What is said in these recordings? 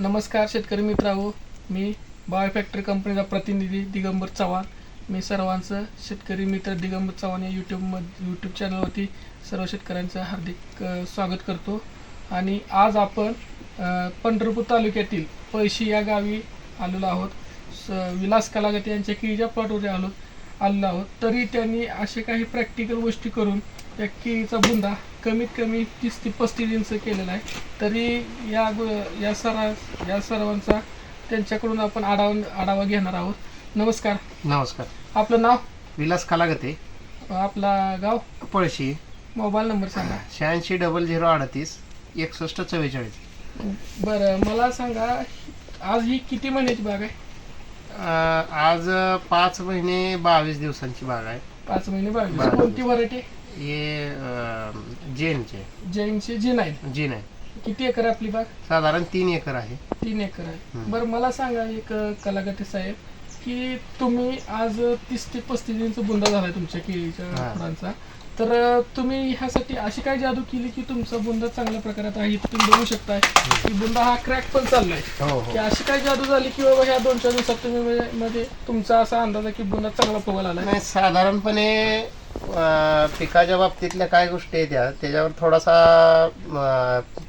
नमस्कार शेतकरी मित्रांनो. मी बायो फॅक्टरी कंपनीचा प्रतिनिधी दिगंबर चव्हाण. मी सर्वांचं शेतकरी मित्र दिगंबर चव्हाण या यूट्यूबमध्ये यूट्यूब चॅनलवरती सर्व शेतकऱ्यांचं हार्दिक स्वागत करतो. आणि आज आपण पंढरपूर तालुक्यातील पैशी या गावी आलेलो आहोत. स विलास कलागत यांच्या केळीच्या प्लॉटवर आलो आलेलो आहोत. तरी त्यांनी असे काही प्रॅक्टिकल गोष्टी करून त्या केळीचा बुंदा कमीत कमी तीस ते पस्तीस इंच केलेला आहे. तरी या गो- या सरा या सर्वांचा त्यांच्याकडून आपण आढावा आढावा घेणार आहोत. नमस्कार. नमस्कार. आपलं नाव? विलास कलागते आपला गाव? पळशी. मोबाईल नंबर सांगा. शहाऐंशी डबल झिरो अडतीस एकसष्ट चव्वेचाळीस. बरं मला सांगा आज ही किती महिन्याची बाग आहे? अं, आज पाच महिने बावीस दिवसांची बाग आहे. पाच महिने बावीस. बावीस. कोणती व्हरायटी? हे जैनचे. जैनची जी नाही जीन आहे किती एकर आहे आपली बाग? साधारण तीन एकर आहे. तीन एकर आहे. हम्म. बरं मला सांगा एक कलागती साहेब की तुम्ही आज तीस ते पस्तीस इंच बुंदा झालाय तुमच्या केळीच्या हा. तर अं, तुम्ही ह्यासाठी अशी काय जादू केली की तुमचा बुंदा चांगल्या प्रकारात आहे इथं तुम्ही बघू शकताय. की बुंदा हा क्रॅक पण चाललाय. हो की हो अशी काय जादू झाली की बाबा ह्या दोन चार दिवसात तुम्ही म्हणजे- म्हणजे तुमचा असा अंदाज आहे की बुंदा चांगला फुगायला आलाय? नाही साधारणपणे पिकाच्या बाबतीतल्या काय गोष्टी आहेत त्या त्याच्यावर थोडासा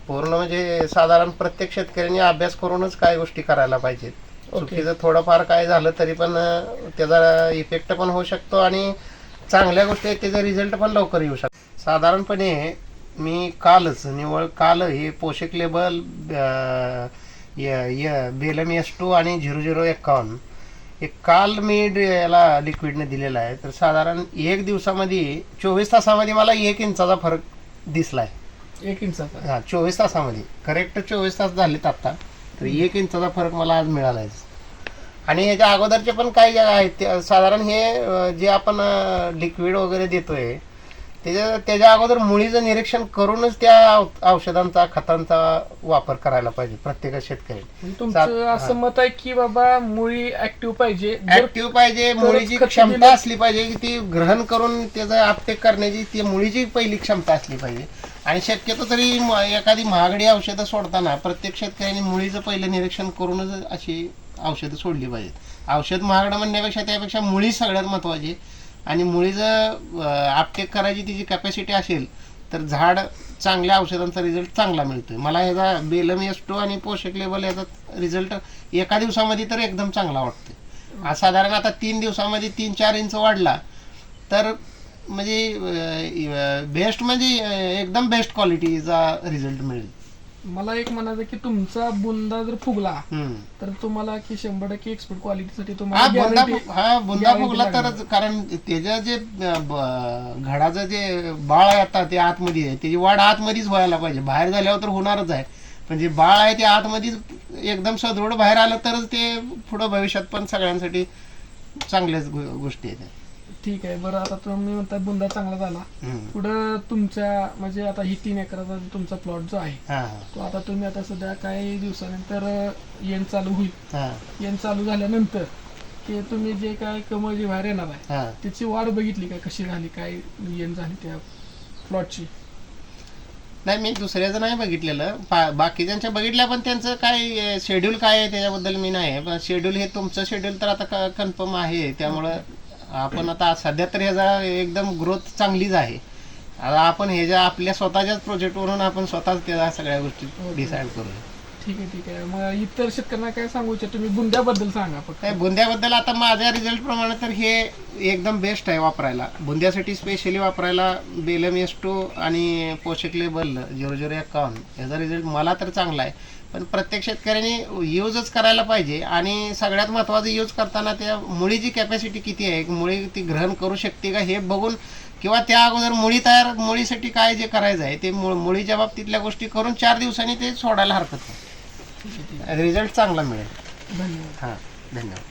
पूर्ण म्हणजे साधारण प्रत्येक शेतकऱ्यांनी अभ्यास करूनच काय गोष्टी करायला पाहिजेत. चुकीचं थोडंफार काय झालं तरी पण त्याचा इफेक्ट पण होऊ शकतो आणि चांगल्या गोष्टी आहेत त्याचा रिझल्ट पण लवकर येऊ शकतो साधारणपणे मी कालच निवळ काल हे पोषक लेबल बेलम एस टू आणि झिरो झिरो एक्कावन्न हे काल मी याला लिक्विडने दिलेलं आहे तर साधारण एक दिवसामध्ये चोवीस तासामध्ये मला एक इंचाचा फरक दिसलाय. एक इंचाचा? हा चोवीस तासामध्ये. करेक्ट चोवीस तास झालेत आत्ता तर एक इंचाचा फरक मला आज मिळालाय. आणि ह्याच्या अगोदरचे पण काही आहेत ते साधारण हे जे आपण लिक्विड वगैरे देतोय त्याच्या त्याच्या अगोदर मुळीचं निरीक्षण करूनच त्या औषधांचा खतांचा वापर करायला पाहिजे प्रत्येक शेतकरी. म्हणजे तुमचं असं मत आहे की बाबा मुळी ऍक्टिव्ह पाहिजे ऍक्टिव्ह पाहिजे मुळीची क्षमता असली पाहिजे की ती ग्रहण करून त्याचा आपटेक करण्याची ती मुळीची पहिली क्षमता असली पाहिजे. आणि शक्यतो तरी एखादी महागडी औषधं सोडताना प्रत्येक शेतकऱ्यांनी मुळीचं पहिलं निरीक्षण करूनच अशी औषधं सोडली पाहिजेत. औषध महागडं म्हणण्यापेक्षा त्यापेक्षा मुळी सगळ्यात महत्वाची. आणि मुळी जर आपटेक करायची तिची कॅपॅसिटी असेल तर झाड चांगल्या औषधांचा रिझल्ट चांगला मिळतोय. मला ह्याचा बेलम एस्टो आणि पोषक लेवल याचा रिझल्ट एका दिवसामध्ये तर एकदम चांगला वाटतोय. साधारण आता तीन दिवसामध्ये तीन चार इंच वाढला तर म्हणजे बेस्ट म्हणजे एकदम बेस्ट क्वालिटीचा रिझल्ट मिळेल. मला एक म्हणायचं की तुमचा बुंदा जर फुगला. तर तुम्हाला की शंभर टक्के एक्सपोर्ट क्वालिटीसाठी हा तुम्हाला बुंदा हा बुंदा फुगला. तरच कारण त्याच्या जे घडाचं जे बाळ आहे आता ते आतमध्ये आहे त्याची वाढ आतमध्येच व्हायला पाहिजे बाहेर झाल्यावर तर होणारच आहे पण जे बाळ आहे ते आतमध्येच एकदम सदृढ बाहेर आलं तरच ते पुढं भविष्यात पण सगळ्यांसाठी चांगल्याच गोष्टी आहेत ठीक आहे बरं. आता तुम्ही म्हणता बुंदा चांगला झाला. हम्म. पुढं तुमच्या म्हणजे आता ही तीन एकराचा जो तुमचा प्लॉट जो आहे हा. तो आता तुम्ही आता सध्या काही दिवसानंतर येण चालू होईल. हा. येण चालू झाल्यानंतर ते तुम्ही जे काय कमळ जे बाहेर येणार आहे हा. त्याची वाढ बघितली का? कशी झाली? काय येण झाली त्या प्लॉटची नाही मी दुसऱ्याचं नाही बघितलेलं. पा- बाकीच्यांच्या बघितल्या पण त्यांचं काय शेड्यूल काय आहे त्याच्याबद्दल मी नाही पण शेड्यूल हे तुमचं शेड्यूल तर आता कन्फर्म आहे. त्यामुळं आपण आता सध्या तर ह्याचा एकदम ग्रोथ चांगलीच आहे. आता आपण ह्याच्या आपल्या स्वतःच्याच प्रोजेक्टवरून आपण स्वतःच त्या सगळ्या गोष्टी. डिसाईड करू ठीक आहे ठीक आहे. मग इतर शेतकऱ्यांना काय सांगू इच्छिता? तुम्ही बुंद्याबद्दल सांगा फक्त. नाही बुंद्याबद्दल आता माझ्या रिझल्ट प्रमाणे तर हे एकदम बेस्ट आहे वापरायला. बुंद्यासाठी स्पेशली वापरायला बेलम एस टू आणि पोषक लेबल झिरो झिरो एक्कावन्न याचा रिझल्ट मला तर चांगला आहे. पण प्रत्येक शेतकऱ्याने यूजच करायला पाहिजे आणि सगळ्यात महत्त्वाचं यूज करताना त्या मुळीची कॅपॅसिटी किती आहे मुळी ती ग्रहण करू शकते का हे बघून किंवा त्या अगोदर मुळी तयार मुळीसाठी काय जे करायचं आहे ते मुळ- मुळीच्या बाबतीतल्या गोष्टी करून चार दिवसांनी ते सोडायला हरकत नाही. रिझल्ट चांगला मिळेल. धन्यवाद. हां धन्यवाद.